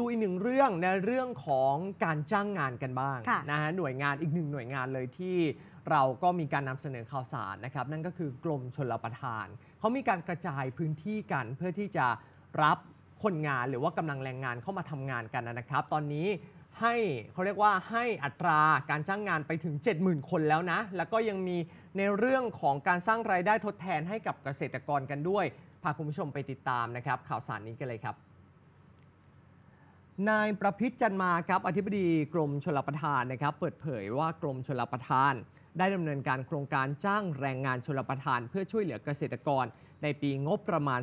ดูอีกหนึ่งเรื่องในเรื่องของการจ้างงานกันบ้างค่ะนะฮะหน่วยงานอีกหนึ่งหน่วยงานเลยที่เราก็มีการนำเสนอข่าวสารนะครับ นั่นก็คือกรมชลประทาน เขามีการกระจายพื้นที่กันเพื่อที่จะรับคนงานหรือว่ากำลังแรงงานเข้ามาทำงานกันนะครับ ตอนนี้ให้เขาเรียกว่าให้อัตราการจ้างงานไปถึง 70,000 คนแล้วนะ แล้วก็ยังมีในเรื่องของการสร้างรายได้ทดแทนให้กับเกษตรกรกันด้วยพาคุณผู้ชมไปติดตามนะครับ ข่าวสารนี้กันเลยครับ นายประพิษจันมาครับอธิบดีกรมชลประทานนะครับ เปิดเผยว่ากรมชลประทาน ได้ดำเนินการโครงการจ้างแรงงานชลประทาน เพื่อช่วยเหลือเกษตรกร ในปีงบประมาณ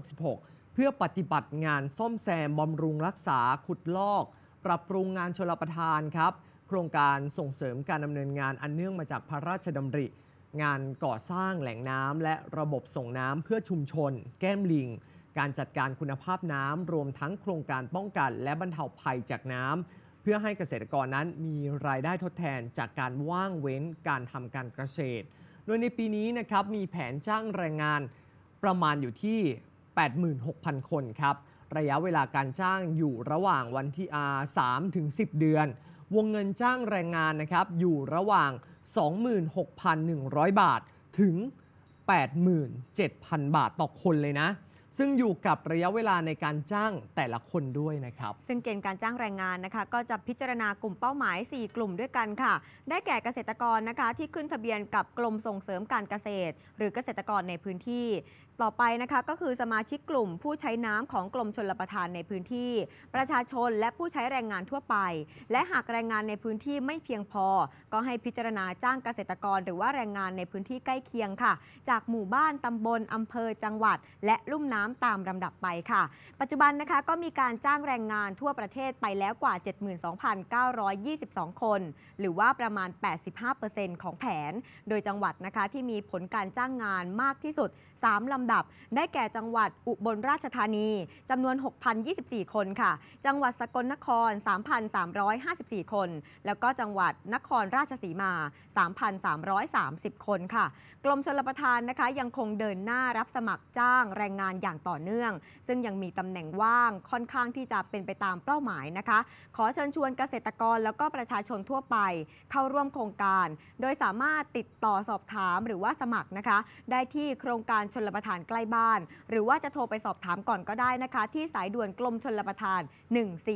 2566 เพื่อปฏิบัติงานซ่อมแซมบำรุงรักษาขุดลอก ปรับปรุงงานชลประทานครับ โครงการส่งเสริมการดำเนินงานอันเนื่องมาจากพระราชดำริ งานก่อสร้างแหล่งน้ำและระบบส่งน้ำเพื่อชุมชน แก้มลิง การจัดการคุณภาพน้ำรวมทั้งโครงการป้องกัน และบรรเทาภัยจากน้ำเพื่อให้เกษตรกรนั้นมีรายได้ทดแทนจากการว่างเว้นการทำการเกษตร โดยในปีนี้นะครับมีแผนจ้างแรงงานประมาณอยู่ที่ 86,000 คนครับระยะเวลาการจ้างอยู่ระหว่างวันที่อา3ถึง 10 เดือน วงเงินจ้างแรงงานนะครับอยู่ระหว่าง 26,100 บาทถึง 87,000 บาทต่อคนเลยนะ ซึ่งอยู่กับระยะเวลาในการจ้างแต่ละคนด้วยนะครับ ซึ่งเกณฑ์การจ้างแรงงานนะคะ ก็จะพิจารณากลุ่มเป้าหมาย 4 กลุ่มด้วยกันค่ะ ได้แก่เกษตรกรนะคะ ที่ขึ้นทะเบียนกับกรมส่งเสริมการเกษตร หรือเกษตรกรในพื้นที่ ต่อไปนะคะก็คือสมาชิกกลุ่มผู้ใช้น้ำของกรมชลประทานในพื้นที่ ประชาชนและผู้ใช้แรงงานทั่วไป และหากแรงงานในพื้นที่ไม่เพียงพอ ก็ให้พิจารณาจ้างเกษตรกร หรือว่าแรงงานในพื้นที่ใกล้เคียงค่ะ จากหมู่บ้านตำบลอำเภอจังหวัด และลุ่มน้ำตามลำดับไปค่ะ ปัจจุบันนะคะก็มีการจ้างแรงงานทั่วประเทศไปแล้วกว่า 72,922 คน หรือว่าประมาณ 85%ของแผน โดยจังหวัดนะคะที่มีผลการจ้างงานมากที่สุด 3 ลำดับ ได้แก่จังหวัดอุบลราชธานีจำนวน 6,024 คนค่ะ จังหวัดสกลนคร 3,354 คน แล้วก็จังหวัดนครราชสีมา 3,330 คนค่ะ กรมชลประทานนะคะยังคงเดินหน้ารับสมัครจ้างแรงงานอย่างต่อเนื่อง ซึ่งยังมีตำแหน่งว่างค่อนข้างที่จะเป็นไปตามเป้าหมายนะคะ ขอเชิญชวนเกษตรกรแล้วก็ประชาชนทั่วไป เข้าร่วมโครงการ โดยสามารถติดต่อสอบถามหรือว่าสมัครนะคะ ได้ที่โครงการชนลประทานใกล้บ้าน หรือว่าจะโทรไปสอบถามก่อนก็ได้นะคะ ที่สายด่วนกรมชนลประทาน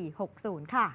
1460 ค่ะ